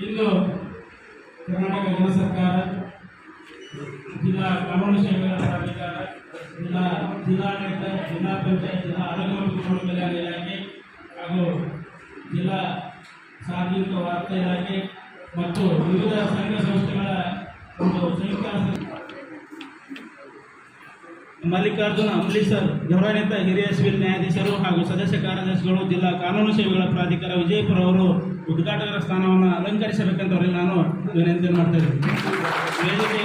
ಇಂದು ಕರ್ನಾಟಕ ಜನ ಸರ್ಕಾರ ಜಿಲ್ಲಾ ಕಾನೂನು ಸೇವೆಗಳ ಪ್ರಾಧಿಕಾರ ಜಿಲ್ಲಾ ಜಿಲ್ಲಾಡಳಿತ, ಜಿಲ್ಲಾ ಪಂಚಾಯತ್, ಜಿಲ್ಲಾ ಆರೋಗ್ಯ ಮತ್ತು ಕುಟುಂಬ ಕಲ್ಯಾಣ ಇಲಾಖೆ ಹಾಗೂ ಜಿಲ್ಲಾ ಸಾರ್ವಜನಿಕ ವಾರ್ತಾ ಇಲಾಖೆ ಮತ್ತು ವಿವಿಧ ಸಂಘ ಸಂಸ್ಥೆಗಳ ಒಂದು ಸಂಯುಕ್ತ ಮಲ್ಲಿಕಾರ್ಜುನ ಅಂಬ್ಲೀಸರ್ ಗೌರವಾನ್ವಿತ ಹಿರಿಯ ಸಿವಿಲ್ ನ್ಯಾಯಾಧೀಶರು ಹಾಗೂ ಸದಸ್ಯ ಕಾರ್ಯದರ್ಶಿಗಳು, ಜಿಲ್ಲಾ ಕಾನೂನು ಸೇವೆಗಳ ಪ್ರಾಧಿಕಾರ ವಿಜಯಪುರ ಅವರು ಉದ್ಘಾಟಕರ ಸ್ಥಾನವನ್ನು ಅಲಂಕರಿಸಬೇಕಂತ ಅವರಿಗೆ ನಾನು ವಿನಂತಿ ಮಾಡ್ತೇನೆ ವೇದಿಕೆಯ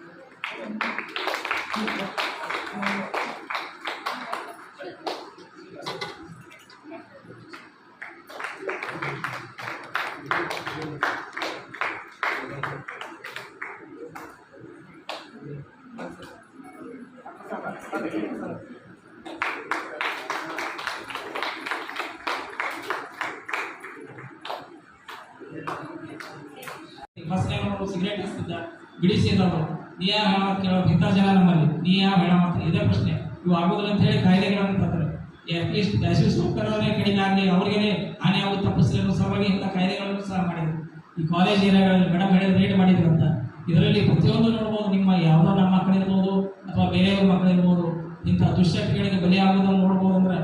ಬಿಡಿಸಿದವರು ನೀ ಕೇಳೋ ಇಂಥ ಜನ ನಮ್ಮಲ್ಲಿ, ನೀ ಯಾ ಹೇಳ ಮಾತು ಇದೇ ಪ್ರಶ್ನೆ. ಇವು ಆಗೋದಿಲ್ಲ ಅಂತ ಹೇಳಿ ಕಾಯ್ದೆಗಳನ್ನು ತಂದರೆ ಅಟ್ಲೀಸ್ಟ್ ದಯವಿಟ್ಟು ಸೌಕರ್ಯವನ್ನೇ ಕಡಿಮೆ ಆಗಲಿ ಅವ್ರಿಗೆ ಹಾನಿ ಆಗೋದು ತಪ್ಪಿಸಲಿ ಅನ್ನೋ ಸಲುವಾಗಿ ಇಂಥ ಕಾಯ್ದೆಗಳನ್ನು ಸಹ ಮಾಡಿದ್ರು. ಈ ಕಾಲೇಜ್ ಏರಿಯಾಗಳಲ್ಲಿ ಮೇಡಮ್ ಹೇಳಿದ ರೇಟ್ ಮಾಡಿದ್ರು ಅಂತ ಇದರಲ್ಲಿ ಪ್ರತಿಯೊಂದು ನೋಡ್ಬೋದು, ನಿಮ್ಮ ಯಾವುದೋ ನಮ್ಮ ಮಕ್ಕಳಿರ್ಬೋದು ಅಥವಾ ಬೇರೆಯವ್ರ ಮಕ್ಕಳಿರ್ಬೋದು ಇಂಥ ದುಶ್ಚಟಗಳಿಗೆ ಬಲಿಯಾಗೋದನ್ನು ನೋಡ್ಬೋದು ಅಂದ್ರೆ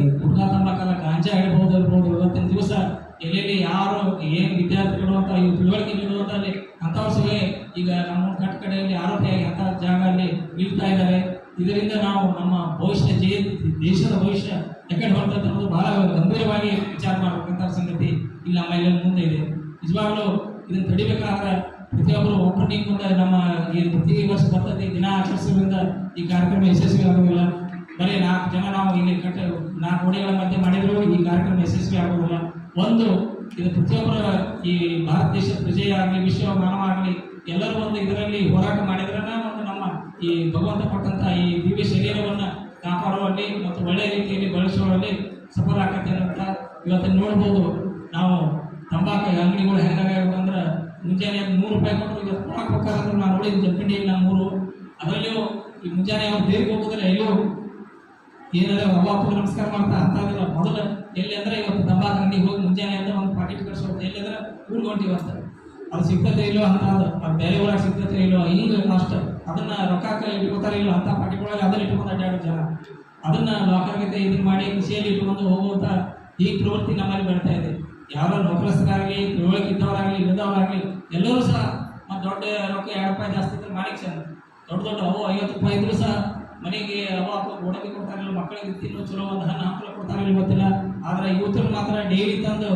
ಈ ಗುಡ್ಡ ತಮ್ಮ ಕಾಲ ಗಾಂಜಾ ಇಡಬಹುದು ಇರ್ಬೋದು, ಇವತ್ತಿನ ದಿವಸ ಎಲ್ಲೆಲ್ಲಿ ಯಾರು ಏನು ವಿದ್ಯಾರ್ಥಿಗಳು ಅಂತ ಈ ತಿಳುವಳಿಕೆ ನೀಡುವಂತಲ್ಲಿ ಅಂಥವ್ರ ಸಲಹೆ ಈಗ ನಮ್ಮ ಕಟ್ಟ ಕಡೆಯಲ್ಲಿ ಆರೋಪಿಯಾಗಿ ಅಂಥ ಜಾಗದಲ್ಲಿ ನಿಲ್ತಾ ಇದ್ದಾರೆ ಇದರಿಂದ ನಾವು ನಮ್ಮ ಭವಿಷ್ಯ ಜೇ ದೇಶದ ಭವಿಷ್ಯ ಎಕಡೆ ಹೊರತಂತ ಬಹಳ ಗಂಭೀರವಾಗಿ ವಿಚಾರ ಮಾಡಬೇಕಂತ ಸಂಗತಿ ಇಲ್ಲಿ ನಮ್ಮ ಇಲ್ಲಿ ಮುಂದೆ ಇದೆ. ನಿಜವಾಗ್ಲೂ ಇದನ್ನು ತಡಿಬೇಕಾದ್ರೆ ಪ್ರತಿಯೊಬ್ಬರು ಒಬ್ಬರಿಗೆ ಮುಂದೆ ನಮ್ಮ ಈ ಪ್ರತಿ ವರ್ಷ ಬರ್ತದೆ ದಿನ ಆಚರಿಸೋದ್ರಿಂದ ಈ ಕಾರ್ಯಕ್ರಮ ಯಶಸ್ವಿ ಆಗೋದಿಲ್ಲ ಬರೀ ನಾಲ್ಕು ಜನ ನಾವು ಇಲ್ಲಿ ಕಟ್ಟ ನಾಲ್ಕು ಗೋಡೆಗಳ ಮಧ್ಯೆ ಮಾಡಿದ್ರು ಈ ಕಾರ್ಯಕ್ರಮ ಯಶಸ್ವಿ ಆಗೋದಿಲ್ಲ ಒಂದು, ಇದು ಪ್ರತಿಯೊಬ್ಬರ ಈ ಭಾರತ ದೇಶದ ಪ್ರಜೆ ಆಗಲಿ ವಿಶ್ವ ಮಾನವ ಆಗಲಿ, ಎಲ್ಲರೂ ಒಂದು ಇದರಲ್ಲಿ ಹೋರಾಟ ಮಾಡಿದ್ರೆ ಒಂದು ನಮ್ಮ ಈ ಭಗವಂತ ಕೊಟ್ಟಂತ ಈ ದಿವ್ಯ ಶರೀರವನ್ನ ಕಾಪಾಡುವಲ್ಲಿ ಮತ್ತು ಒಳ್ಳೆಯ ರೀತಿಯಲ್ಲಿ ಬಳಸುವಲ್ಲಿ ಸಫಲ ಆಗತ್ತೆ ಅಂತ ಇವತ್ತು ನೋಡ್ಬೋದು. ನಾವು ತಂಬಾಕು ಅಂಗಡಿಗಳು ಅಂದ್ರೆ ಮುಂಜಾನೆ ನೂರು ರೂಪಾಯಿ ಕೊಟ್ಟು ಇವತ್ತು ಕೊಡಕ್ಕೆ ಹೋಗ್ತಾರಂದ್ರೆ ನಾನು ನೋಡಿದ ಇಲ್ಲ ನಮ್ಮೂರು. ಅದರಲ್ಲಿಯೂ ಈ ಮುಂಜಾನೆ ಅವ್ರು ದೇವ್ರಿಗೆ ಹೋಗೋದ್ರೆ ಎಲ್ಲೂ ಏನಾದ್ರೆ ಅವಾಪ ನಮಸ್ಕಾರ ಮಾಡ್ತಾ ಅಂತಾದಿಲ್ಲ ಮೊದಲು ಎಲ್ಲಿ ಅಂದ್ರೆ ಇವತ್ತು ತಂಬಾಕು ಅಂಗಡಿಗೆ ಹೋಗಿ ಮುಂಜಾನೆ ಅಂದ್ರೆ ಒಂದು ಪಾಕೆಟ್ ಕಳ್ಸೋದು ಎಲ್ಲಿ ಅಂದ್ರೆ ಊರಿಗೆ ಬರ್ತಾರೆ ಅದು ಸಿಗ್ತತೆ ಇಲ್ಲೋ ಅಂತ ಅದು ಅದು ಬೇರೆ ಒಳಗೆ ಸಿಗ್ತತೆ ಇಲ್ಲೋ ಈಗ ಅಷ್ಟ. ಅದನ್ನ ರೊಕ್ಕ ಇಟ್ಕೋತಾರೆ ಇಲ್ಲೋ ಅಂತ ಪಾಕೆಟ್ ಒಳಗೆ ಅದನ್ನ ಇಟ್ಕೊಂಡು ಅಡ್ಡಾಡೋ ಜನ. ಅದನ್ನ ಲಾಕರ್ಗೆ ಇದನ್ನ ಮಾಡಿ ಖುಷಿಯಲ್ಲಿ ಇಟ್ಕೊಂಡು ಹೋಗುವಂತ ಈ ಪ್ರವೃತ್ತಿ ನಮ್ಮಲ್ಲಿ ಬರ್ತಾ ಇದೆ. ಯಾರೋ ನೌಕರಸ್ಥರಾಗಲಿ ತಿಳುವಳಿಕೆ ಇದ್ದವರಾಗಲಿ ಇಲ್ಲದವರಾಗಲಿ, ಎಲ್ಲರೂ ಸಹ ಮತ್ತು ದೊಡ್ಡ ರೊಕ್ಕ ಎರಡು ರೂಪಾಯಿ ಜಾಸ್ತಿ ಇದ್ರೆ ಮಾಲಿಕ್ ಸರ್. ದೊಡ್ಡ ದೊಡ್ಡ ಅವು ಐವತ್ತು ರೂಪಾಯಿ ಇದ್ರು ಸಹ ಮನೆಗೆ ಅವ ಅಪ್ಪ ಕೊಡ್ತಾರಲ್ಲ, ಮಕ್ಕಳಿಗೆ ತಿನ್ನೋ ಚಲೋ ಒಂದು ಹಣ್ಣು ಹಂಪಲ ಕೊಡ್ತಾರಿಲ್ಲ ಗೊತ್ತಿಲ್ಲ. ಆದ್ರೆ ಯೂತರು ಮಾತ್ರ ಡೈಲಿ ತಂದು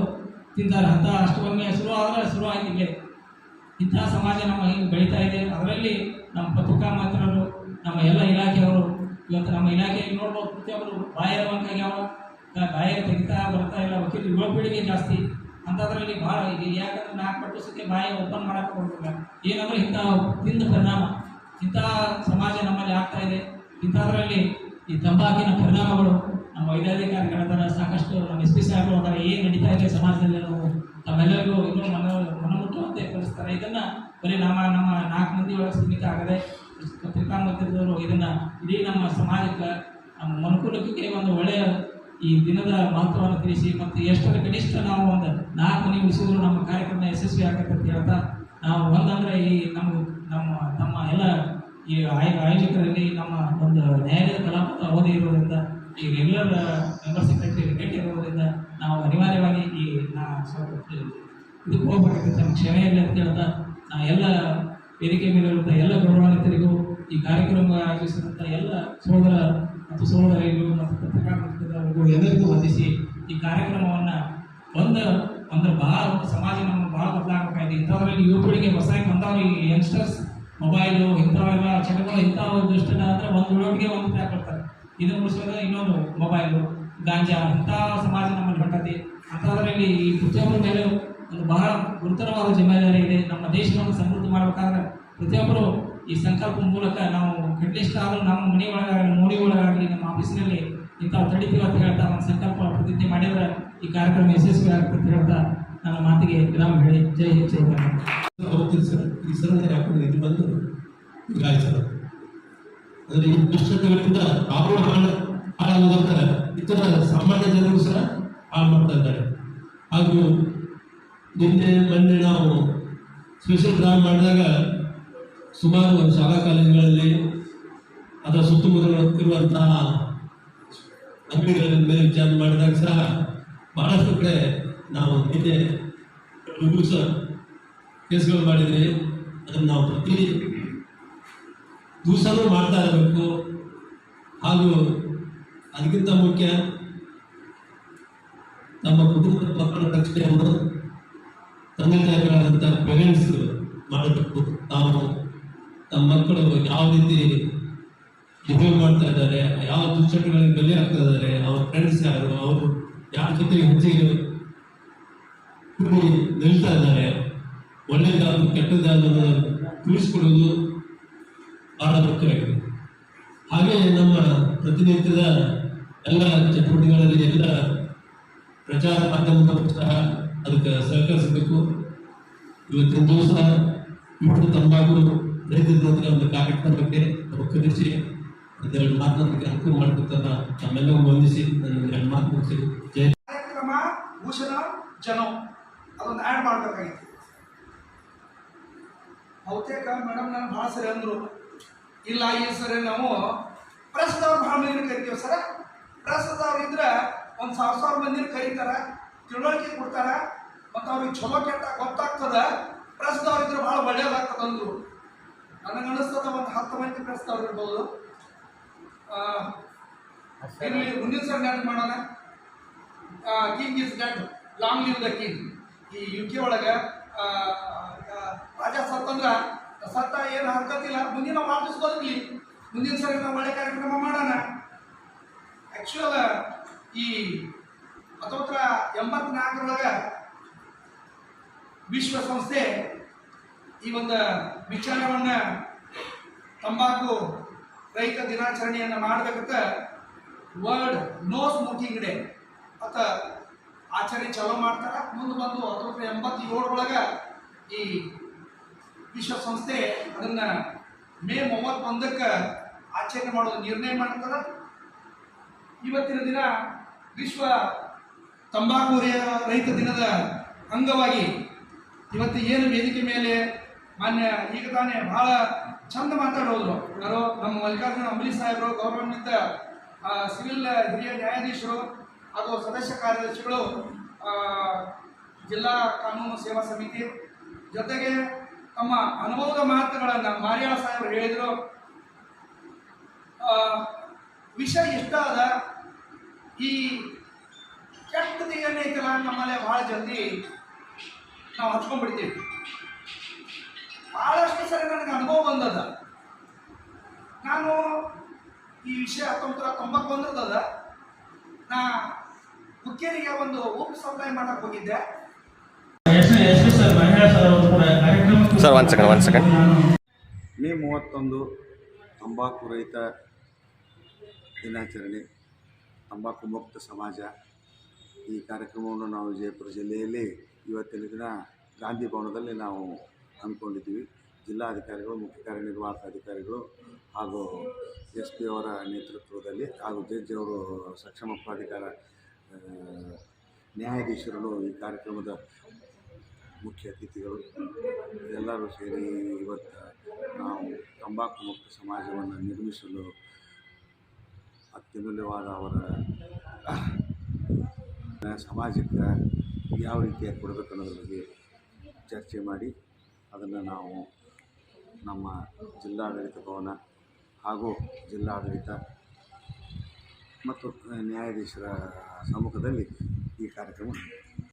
ತಿಂತಾರೆ. ಅಂತ ಅಷ್ಟು ಒಮ್ಮೆ ಶುರು ಆದರೆ ಶುರು ಆಯ್ತು ಇಲ್ಲೇ ಇಂಥ ಸಮಾಜ ನಮ್ಮ ಹಿಂಗೆ ಬೆಳೀತಾ ಇದೆ. ಅದರಲ್ಲಿ ನಮ್ಮ ಪತ್ರಿಕಾ ಮಾತ್ರರು, ನಮ್ಮ ಎಲ್ಲ ಇಲಾಖೆಯವರು, ಇವತ್ತು ನಮ್ಮ ಇಲಾಖೆಯಲ್ಲಿ ನೋಡ್ಬೋದು, ಪ್ರತಿಯೊಬ್ಬರು ಬಾಯ ಆಗ್ಯಾವ ಬಾಯ ತೆಗಿತಾ ಬರ್ತಾ ಇಲ್ಲ. ವಕೀಲ ಯುವ ಪೀಳಿಗೆ ಜಾಸ್ತಿ. ಅಂಥದ್ರಲ್ಲಿ ಭಾಳ ಇದೆ. ಯಾಕಂದ್ರೆ ನಾಲ್ಕು ಪಟ್ಟು ಸತಿ ಬಾಯಿ ಓಪನ್ ಮಾಡೋಕ್ಕೆ ಹೋಗಿಲ್ಲ ಏನಂದ್ರೆ ಇಂಥ ತಿಂದ ಪರಿಣಾಮ. ಇಂಥ ಸಮಾಜ ನಮ್ಮಲ್ಲಿ ಆಗ್ತಾ ಇದೆ. ಇಂಥದ್ರಲ್ಲಿ ಈ ತಂಬಾಕಿನ ಪರಿಣಾಮಗಳು ನಮ್ಮ ವೈದ್ಯಾಧಿಕಾರಿಗಳ ಥರ ಸಾಕಷ್ಟು ನಮ್ಮ ಎಸ್ ಪಿ ಸಾಹೇಬರು ಅದರ ಏನು ನಡೀತಾ ಇದೆ ಸಮಾಜದಲ್ಲಿ ನಾವು ತಮ್ಮೆಲ್ಲರಿಗೂ ಇನ್ನೂ ಮನ ಮನಮುಟ್ಟುವಂತೆ ಕಲಿಸ್ತಾರೆ. ಇದನ್ನ ಬರೀ ನಮ್ಮ ನಮ್ಮ ನಾಲ್ಕು ಮಂದಿ ಒಳಗೆ ಸೀಮಿತ ಆಗದೆ ಪತ್ರಿಕಾ ಮಾಧ್ಯಮದವರು ಇದನ್ನ ಇಡೀ ನಮ್ಮ ಸಮಾಜಕ್ಕೆ, ನಮ್ಮ ಮನುಕುಲಕ್ಕೆ ಒಂದು ಒಳ್ಳೆಯ ಈ ದಿನದ ಮಹತ್ವವನ್ನು ತಿಳಿಸಿ ಮತ್ತು ಎಷ್ಟರ ಕನಿಷ್ಠ ನಾವು ಒಂದು ನಾಲ್ಕು ಮನೆ ನಮ್ಮ ಕಾರ್ಯಕ್ರಮ ಯಶಸ್ವಿ ಆಗತ್ತೆ ಅಂತ ಹೇಳ್ತಾ ನಾವು ಒಂದಂದ್ರೆ ಈ ನಮ್ಮ ನಮ್ಮ ನಮ್ಮ ಎಲ್ಲ ಈ ಆಯ, ಆಯೋಜಕರಲ್ಲಿ ನಮ್ಮ ಒಂದು ನ್ಯಾಯಾಲಯದ ಕಲಾಪದ ಅವಧಿ ಇರೋದ್ರಿಂದ ಈ ರೆಗ್ಯುಲರ್ ಮೆಂಬರ್ ಸೆಕ್ರೆಟರಿ ರೇಟ್ ಇರೋದ್ರಿಂದ ನಾವು ಅನಿವಾರ್ಯವಾಗಿ ಈ ನಾ ಇದಕ್ಕೆ ಹೋಗ್ಬೇಕಾಗುತ್ತೆ ನಮ್ಮ ಕ್ಷಮೆ ಅಂತ ಹೇಳ್ತಾ ನಾ ಎಲ್ಲ ವೇದಿಕೆ ಮೇಲಿರುವಂಥ ಎಲ್ಲ ಗೌರವಾನ್ವಿತರಿಗೂ ಈ ಕಾರ್ಯಕ್ರಮ ಆಯೋಜಿಸಿದಂಥ ಎಲ್ಲ ಸಹೋದರ ಮತ್ತು ಸಹೋದರಿಗೂ ಮತ್ತು ಪತ್ರಿಕಾ ಎಲ್ಲರಿಗೂ ವಂದಿಸಿ ಈ ಕಾರ್ಯಕ್ರಮವನ್ನ ಒಂದು ಅಂದ್ರೆ ಒಂದು ಸಮಾಜ ನಮ್ಮ ಬಹಳ ಬದಲಾಗಬೇಕಾಗಿದೆ. ಇಂಥದ್ರಲ್ಲಿ ಯುವಕರಿಗೆ ಹೊಸ ಈ ಯಂಗ್ಸ್ಟರ್ಸ್ ಮೊಬೈಲು, ಇಂಥವೆಲ್ಲ ಚಟಗಳು ಇಂಥ ಒಂದು ದುಷ್ಟನ ಅಂದ್ರೆ ಒಂದು ನೋಟ್ಗೆ ಒಂದು ಪ್ಯಾಕ್ ಕೊಡ್ತಾರೆ. ಇದನ್ನು ಮುಗಿಸಿದಾಗ ಇನ್ನೊಂದು ಮೊಬೈಲು, ಗಾಂಜಾ, ಇಂಥ ಸಮಾಜ ನಮ್ಮಲ್ಲಿ ಹೊಂಟತಿ ಅಂಥದ್ರಲ್ಲಿ ಈ ಪ್ರತಿಯೊಬ್ಬರ ಮೇಲೆ ಒಂದು ಬಹಳ ಗುರುತರವಾದ ಜವಾಬ್ದಾರಿ ಇದೆ. ನಮ್ಮ ದೇಶವನ್ನು ಸಮೃದ್ಧಿ ಮಾಡಬೇಕಾದ್ರೆ ಪ್ರತಿಯೊಬ್ಬರು ಈ ಸಂಕಲ್ಪ ಮೂಲಕ ನಾವು ಅಟ್ಲೀಸ್ಟ್ ಆದರೂ ನಮ್ಮ ಮನೆ ಒಳಗಾಗಲಿ, ಮೋಡಿ ಒಳಗಾಗಲಿ, ನಮ್ಮ ಆಫೀಸಿನಲ್ಲಿ ಇಂಥವು ತಡಿತೀವಿ ಅಂತ ಹೇಳ್ತಾ ಒಂದು ಸಂಕಲ್ಪ ಪ್ರತಿಜ್ಞೆ ಮಾಡಿದ್ರೆ ಈ ಕಾರ್ಯಕ್ರಮ ಯಶಸ್ವಿ ಆಗುತ್ತೆ ಅಂತ ಹೇಳ್ತಾ ನನ್ನ ಮಾತಿಗೆ ವಿರಾಮ ಹೇಳಿ ಜೈ ಜೈ ಸರ್. ಈ ಹಾಕೊಂಡು ಇದು ಬಂದು ಗಾಯ ಸರ್ ಅಂದರೆ ಈ ದುಶ್ಚಟಗಳಿಂದ ಅವರು ಹಾಳು ಇತರ ಸಾಮಾನ್ಯ ಜನರು ಸಹ ಹಾಳು ಮಾಡ್ತಾ ಇದ್ದಾರೆ. ಹಾಗೂ ನಿನ್ನೆ, ಮೊನ್ನೆ ನಾವು ಸ್ಪೆಷಲ್ ಡ್ರಾ ಮಾಡಿದಾಗ ಸುಮಾರು ಶಾಲಾ ಕಾಲೇಜುಗಳಲ್ಲಿ ಅದರ ಸುತ್ತಮುತ್ತಲ ಇರುವಂತಹ ಅಂಗಡಿಗಳ ಮೇಲೆ ವಿಚಾರ ಮಾಡಿದಾಗ ಸಹ ಬಹಳಷ್ಟು ಕಡೆ ನಾವು ನಿನ್ನೆ ಕೇಸ್ಗಳು ಮಾಡಿದ್ರಿ ಅದನ್ನು ನಾವು ಪ್ರತಿ ದಿವಸನೂ ಮಾಡ್ತಾ ಇರಬೇಕು. ಹಾಗೂ ಅದಕ್ಕಿಂತ ಮುಖ್ಯ ನಮ್ಮ ಕುಟುಂಬದ ಮಕ್ಕಳ ರಕ್ಷಣೆಯನ್ನು ತಂದೆ ತಾಯಿಗಳಾದಂಥ ಪೇರೆಂಟ್ಸ್ ಮಾಡಬೇಕು. ತಾವು ತಮ್ಮ ಮಕ್ಕಳು ಯಾವ ರೀತಿ ಬಿಹೇವ್ ಮಾಡ್ತಾ ಇದ್ದಾರೆ, ಯಾವ ದುಶ್ಚಟಗಳಿಗೆ ಬೆಲೆ ಆಗ್ತಾ ಇದ್ದಾರೆ, ಅವ್ರ ಫ್ರೆಂಡ್ಸ್ ಯಾರು, ಅವರು ಯಾರ ಜೊತೆ ಹೆಚ್ಚಿಗೆ ನಿಲ್ತಾ ಇದ್ದಾರೆ ಒಳ್ಳೆಯದಾದ್ರು ಕೆಟ್ಟದಾದ್ರು ತಿಳಿಸ್ಕೊಡೋದು ಬಹಳ ಮುಖ್ಯವಾಗಿದೆ ಹಾಗೆ ನಮ್ಮ ಪ್ರತಿನಿತ್ಯದ ಎಲ್ಲ ಚಟುವಟಿಕೆಗಳಲ್ಲಿ ಎಲ್ಲ ಪ್ರಚಾರ ಮಾಧ್ಯಮದ ಸಹ ಅದಕ್ಕೆ ಸಹಕರಿಸಬೇಕು. ಇವತ್ತಿನ ದಿವಸ ಇಷ್ಟು ತಂಬಾಕು ರೈತರ ಜೊತೆಗೆ ಒಂದು ಕಾರ್ಯಕ್ರಮಕ್ಕೆ ಬಗ್ಗೆ ಕರೆಸಿ ಅದೆರಡು ಮಾತನಾಡಲಿಕ್ಕೆ ಅನುಕೂಲ ಮಾಡಿಕೊಡ್ತಾರ ತಮ್ಮೆಲ್ಲವೂ ವಂದಿಸಿ ನನ್ನ ಎರಡು ಮಾತು ಮುಗಿಸಿ ಜಯ ಕಾರ್ಯಕ್ರಮ ಭೂಷಣ ಜನ. ಅದೊಂದು ಆ್ಯಡ್ ಮಾಡಬೇಕಾಗಿತ್ತು. ಬಹುತೇಕ ಮೇಡಮ್ ನಾನು ಭಾಳ ಸರಿ ಅಂದರು. ಇಲ್ಲ ಈ ಸರಿ ನಾವು ಪ್ರಸ್ತಾವ ಭಾಳ ಮಂದಿನ ಕರಿತೀವಿ ಸರ. ಪ್ರೆಸ್ದವ್ರು ಇದ್ರೆ ಒಂದು ಸಾವಿರ ಸಾವಿರ ಮಂದಿನ ಕರೀತಾರ ತಿಳುವಳಿಕೆ ಕೊಡ್ತಾರ ಮತ್ತು ಅವ್ರಿಗೆ ಚಲೋ ಕೆಟ್ಟ ಗೊತ್ತಾಗ್ತದ. ಪ್ರಸ್ತಾವ ಇದ್ರೆ ಭಾಳ ಒಳ್ಳೇದಾಗ್ತದ ಅಂದರು. ನನಗೆ ಅನಿಸ್ತದ ಒಂದು ಹತ್ತು ಮಂದಿ ಪ್ರಸ್ತಾವ ಇರ್ಬೋದು. ಆ, ಇರ್ಲಿ ಮುಂದಿನ ಸರ್ ನೆನಪು ಮಾಡೋಣ. King is dead long live the king ಈ ಯು ಕೆ ಒಳಗೆ ರಾಜ ಸತ್ತಂದ್ರ ಸತ್ತ ಏನು ಹರ್ಕತ್ತಿಲ್ಲ. ಮುಂದಿನ ವಾಪಸ್ ಬದುಕಲಿ ಮುಂದಿನ ಸರಿ ನಾವು ಒಳ್ಳೆ ಕಾರ್ಯಕ್ರಮ ಮಾಡೋಣ. ಆ್ಯಕ್ಚುಯಲ್ ಈ ಹತ್ತೊಂಬತ್ತರ ಎಂಬತ್ನಾಲ್ಕರೊಳಗೆ ವಿಶ್ವಸಂಸ್ಥೆ ಈ ಒಂದು ವಿಚಾರವನ್ನು ತಂಬಾಕು ರೈತ ದಿನಾಚರಣೆಯನ್ನು ಮಾಡಬೇಕಂತ ವರ್ಲ್ಡ್ ನೋ ಸ್ಮೋಕಿಂಗ್ ಡೇ ಅಂತ ಆಚರಣೆ ಚಾಲೂ ಮಾಡ್ತಾರೆ. ಮುಂದೆ ಬಂದು ಹತ್ತೊಂಬತ್ತು ಎಂಬತ್ತೇಳರೊಳಗೆ ಈ ವಿಶ್ವಸಂಸ್ಥೆ ಅದನ್ನ ಮೇ ಮೂವತ್ತೊಂದಕ್ಕೆ ಆಚರಣೆ ಮಾಡೋದು ನಿರ್ಣಯ ಮಾಡ್ತದ ಇವತ್ತಿನ ದಿನ ವಿಶ್ವ ತಂಬಾಕು ರಹ- ರಹಿತ ದಿನದ ಅಂಗವಾಗಿ ಇವತ್ತು ಏನು ವೇದಿಕೆ ಮೇಲೆ ಮಾನ್ಯ ಈಗ ತಾನೇ ಬಹಳ ಚಂದ ಮಾತಾಡೋದ್ರು. ಯಾರೋ ನಮ್ಮ ಮಲ್ಲಿಕಾರ್ಜುನ ಅಂಬಲಿ ಸಾಹೇಬರು, ಗೌರವಾನ್ವಿತ ಸಿವಿಲ್ ಹಿರಿಯ ನ್ಯಾಯಾಧೀಶರು ಹಾಗೂ ಸದಸ್ಯ ಕಾರ್ಯದರ್ಶಿಗಳು ಜಿಲ್ಲಾ ಕಾನೂನು ಸೇವಾ ಸಮಿತಿ ಜೊತೆಗೆ ತಮ್ಮ ಅನುಭವದ ಮಾತುಗಳನ್ನು ಮಾರಿಯಾಳ ಸಾಹೇಬರು ಹೇಳಿದರು. ಇಷ್ಟ ಅದ ಈ ಕೆಟ್ಟದ್ದು ಏನೈತಲ್ಲ ನಮ್ಮಲ್ಲೇ ಭಾಳ ಜಲ್ದಿ ನಾವು ಹಚ್ಕೊಂಡ್ಬಿಡ್ತೀವಿ. ಭಾಳಷ್ಟು ಸರಿ ನನಗೆ ಅನುಭವ ಬಂದದ. ನಾನು ಈ ವಿಷಯ ಹತ್ತೊಂಬತ್ತರ ತೊಂಬತ್ತೊಂದರದ ನಾ ಮುಖ್ಯರಿಗೆ ಒಂದು ಉಪ್ಪು ಸಪ್ಲೈ ಮಾಡಕ್ಕೆ ಹೋಗಿದ್ದೆ. ಎಸ್ ಎಸ್ ಸರ್ ಮಹಿಳಾ ಸರ್ ಅವರು ಕೂಡ ಕಾರ್ಯಕ್ರಮ one second one second. May ಮೂವತ್ತೊಂದು ತಂಬಾಕು ರಹಿತ ದಿನಾಚರಣೆ, ತಂಬಾಕು ಮುಕ್ತ ಸಮಾಜ ಈ ಕಾರ್ಯಕ್ರಮವನ್ನು ನಾವು ವಿಜಯಪುರ ಜಿಲ್ಲೆಯಲ್ಲಿ ಇವತ್ತಿನ ದಿನ ಗಾಂಧಿ ಭವನದಲ್ಲಿ ನಾವು ಹಮ್ಮಿಕೊಂಡಿದ್ದೀವಿ ಜಿಲ್ಲಾಧಿಕಾರಿಗಳು, ಮುಖ್ಯ ಕಾರ್ಯನಿರ್ವಾಹಕ ಅಧಿಕಾರಿಗಳು ಹಾಗೂ ಎಸ್ ಪಿ ಅವರ ನೇತೃತ್ವದಲ್ಲಿ ಹಾಗೂ ಜಡ್ಜ್ ಅವರು ಸಕ್ಷಮ ಪ್ರಾಧಿಕಾರ ನ್ಯಾಯಾಧೀಶರು ಈ ಕಾರ್ಯಕ್ರಮದ ಮುಖ್ಯ ಅತಿಥಿಗಳು ಎಲ್ಲರೂ ಸೇರಿ ಇವತ್ತು ನಾವು ತಂಬಾಕು ಮುಕ್ತ ಸಮಾಜವನ್ನು ನಿರ್ಮಿಸಲು ಅತ್ಯಮೂಲ್ಯವಾದ ಅವರ ಸಮಾಜಕ್ಕೆ ಯಾವ ರೀತಿಯ ಕೊಡಬೇಕು ಅನ್ನೋದ್ರ ಬಗ್ಗೆ ಚರ್ಚೆ ಮಾಡಿ ಅದನ್ನು ನಾವು ನಮ್ಮ ಜಿಲ್ಲಾಡಳಿತ ಭವನ ಹಾಗೂ ಜಿಲ್ಲಾಡಳಿತ ಮತ್ತು ನ್ಯಾಯಾಧೀಶರ ಸಮ್ಮುಖದಲ್ಲಿ ಈ ಕಾರ್ಯಕ್ರಮ